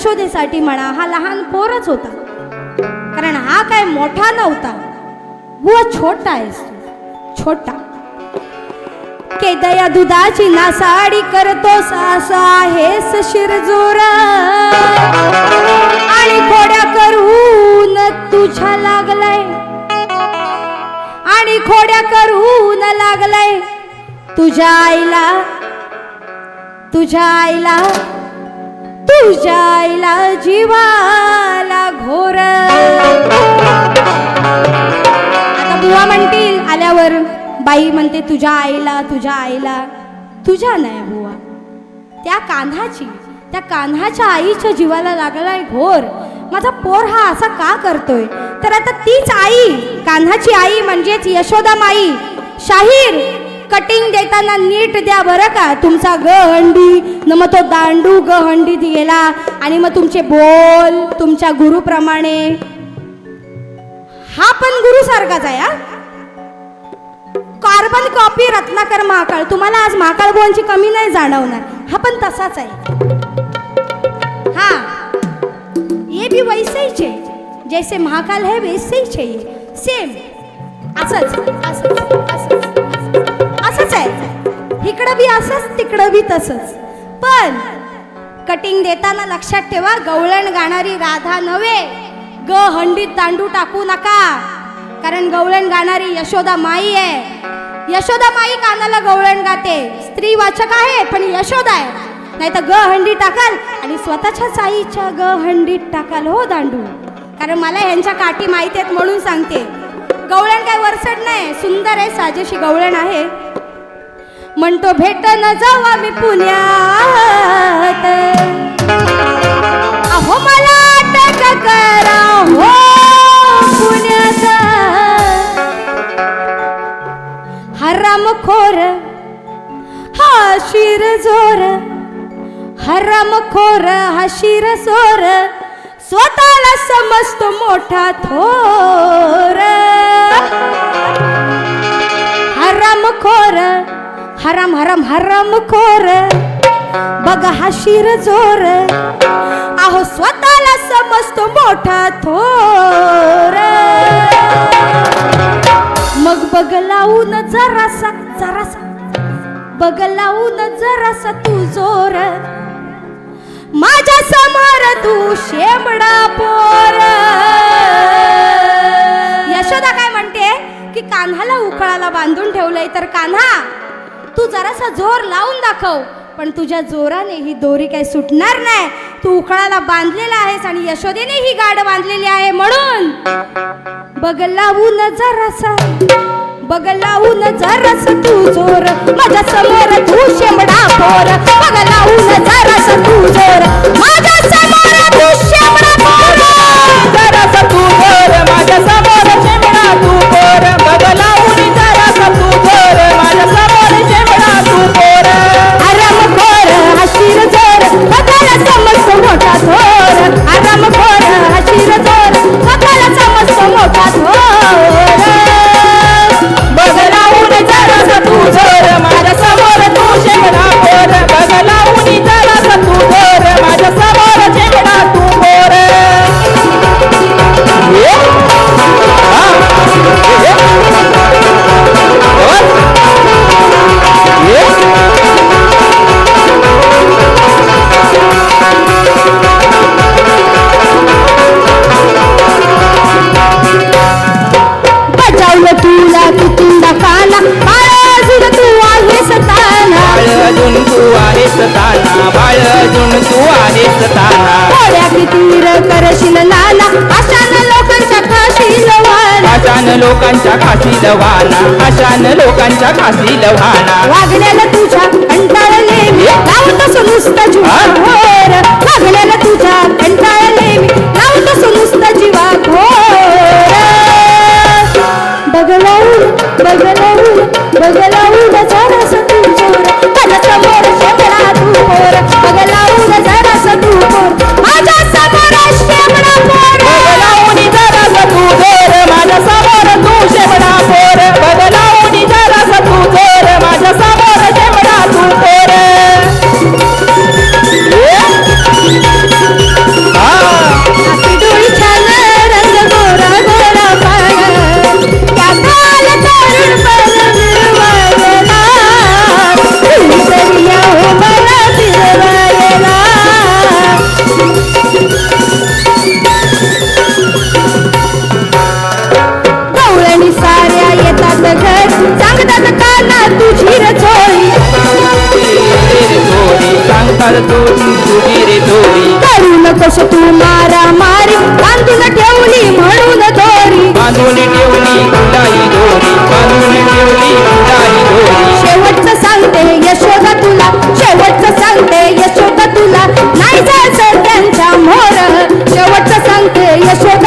यशोदेसाठी म्हणा हा लहान पोरच होता. कारण हा काय मोठा नव्हता. बुवा छोटा आहेस तू. छोटा. केदया दुधाची नासाडी करतो सासा हेस शिरजोरा आणि खोड्या करून तुझ्या लागलाय. आणि खोड्या करून लागलाय. तुझ्या आईला तुझ्या आईला तुझ्या आईला जीवाला घोर. आता बुवा म्हणतील आल्यावर बाई म्हणते तुझ्या आईला तुझ्या आईला तुझ्या नाही बुवा. त्या कान्हाची त्या कान्हाच्या आईच्या जीवाला लागलाय घोर. माझा पोर हा असा का करतोय? तर आता तीच आई कान्हाची आई म्हणजेच यशोदा माई शाहीर कटिंग देताना नीट द्या बरं का. तुमचा ग हंडी न मग तो दांडू ग हंडीत गेला आणि मग तुमचे बोल तुमच्या गुरुप्रमाणे. हा पण गुरु सारखाच आहे हा? Carbon copy Ratnakar Mahakal. तुम्हाला आज महाकाळ बोनची कमी नाही जाणवणार. हा पण तसाच आहे. हा. ये भी वैसे ही छे जैसे महाकाल है वैसे ही छे सेम असंच असंच असंच. असंच आहे. इकडं बी असंच तिकडं बी तसंच. पण कटिंग देताना लक्षात ठेवा गवळण गाणारी राधा नव्हे. ग हंडीत दांडू टाकू नका. कारण गवळण गाणारी यशोदा माई आहे. यशोदा माई कानाला गवळण गाते. स्त्री वाचक आहे पण यशोदा आहे. नाही तर ग हंडी टाकाल आणि स्वतःच्या साईच्या ग हंडीत टाकाल हो दांडू. कारण मला ह्यांच्या काठी माहिती आहेत म्हणून सांगते. गवळण काय वरसड नाही सुंदर आहे साजेशी गवळण आहे. म्हणतो भेट न जाऊ आम्ही पुण्यात. अहो मला अटक करा हो पुण्यात. हरामखोर हा शिर जोर. हरामखोर हा शिर सोर स्वतःला समजतो मोठा थोर. हराम हराम खोर. बघा हा शिर जोर. अहो स्वतःला समजतो मोठा थोर. मग बघ लावून जरासा जरासा. बघ लावून जरासा तू जोर. माझ्यासमोर तू शेंबडा पोर. यशोदा काय म्हणते? की कान्हाला उकळाला बांधून ठेवलंय तर कान्हा? तू जरासा जोर लावून दाखव. पण तुझ्या जोराने ही दोरी काही सुटणार नाही. तू उकळाला बांधलेला आहेस आणि यशोदेने ही गाड बांधलेली आहे म्हणून. बघ लावून जरासा बघ लावून जरास तू जोर. माझ्यासमोर तू शेंबडा फोर बघ जरास तू जोर. माझ्यासमोर ताना थोड्या कितीर करशील अशान लोकांच्या खासी लवाना आशान लोकांच्या खासी लवाना वागण्याला तुझ्या कंटाळले मी. वागण्याला तुझ्या कंटाळले लावून तुला मारी बांधून ठेवली म्हणून दोरी. बांधून ठेवली कुलाई दोरी. बांधून ठेवली कुलाई दोरी. शेवटचं सांगते यशोदा तुला शेवटचं सांगते यशोदा तुला. नाही जायचं त्यांच्या मोर. शेवटचं सांगते यशोदा